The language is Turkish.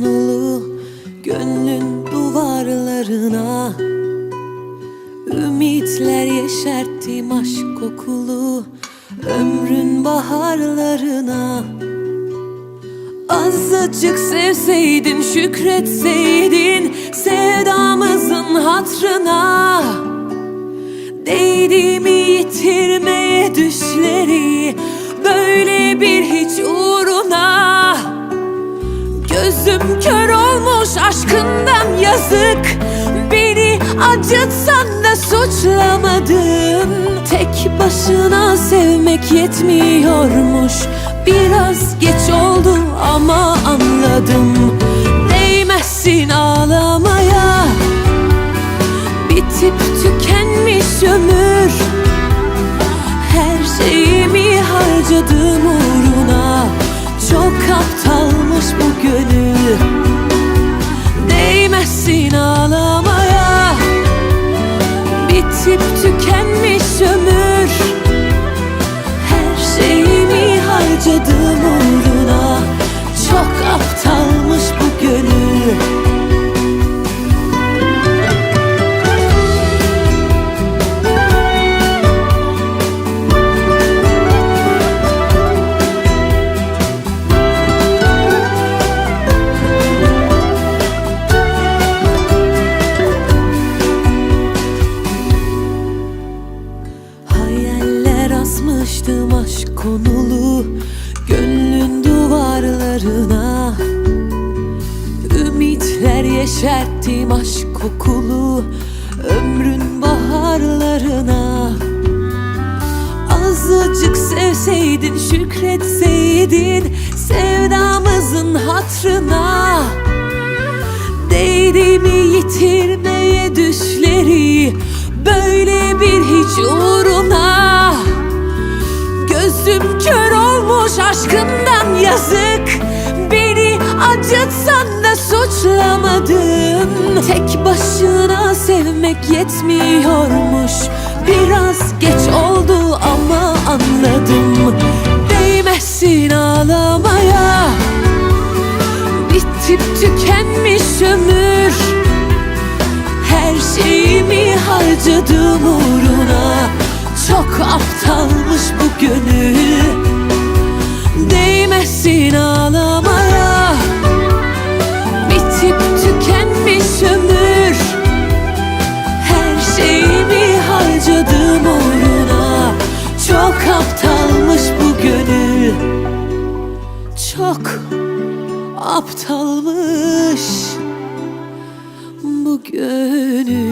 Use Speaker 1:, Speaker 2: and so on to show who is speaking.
Speaker 1: konulu Gönlün duvarlarına. Ümitler yeşerttim aşk kokulu Ömrün baharlarına. Azıcık sevseydin şükretseydin Sevdamızın hatrına. Değdiğimi yitirmeye düşleri Böyle bir hiç uğruna Gözüm kör olmuş aşkından yazık. Beni acıtsan da suçlamadın Tek başına sevmek yetmiyormuş. Biraz geç oldu ama anladım. Değmezsin ağlamaya. Bitip tükenmiş ömür. Her şeyimi harcadım uğruna. Çok aptalmış bu aşk konulu Gönlün duvarlarına. Ümitler yeşerttim aşk kokulu Ömrün baharlarına. Azıcık sevseydin şükretseydin Sevdamızın hatrına. Değdiğimi yitirmeye düşleri Böyle bir hiç uğruna Gözüm kör olmuş aşkından yazık. Beni acıtsan da suçlamadın. Tek başına sevmek yetmiyormuş. Biraz geç oldu ama anladım. Değmezsin ağlamaya. Bitip tükenmiş ömür. Her şeyimi harcadım uğruna Çok aptalmış bu gönül. Değmezsin ağlamaya. Bitip tükenmiş ömür. Her şeyimi harcadım uğruna Çok aptalmış bu gönül. Çok aptalmış bu gönül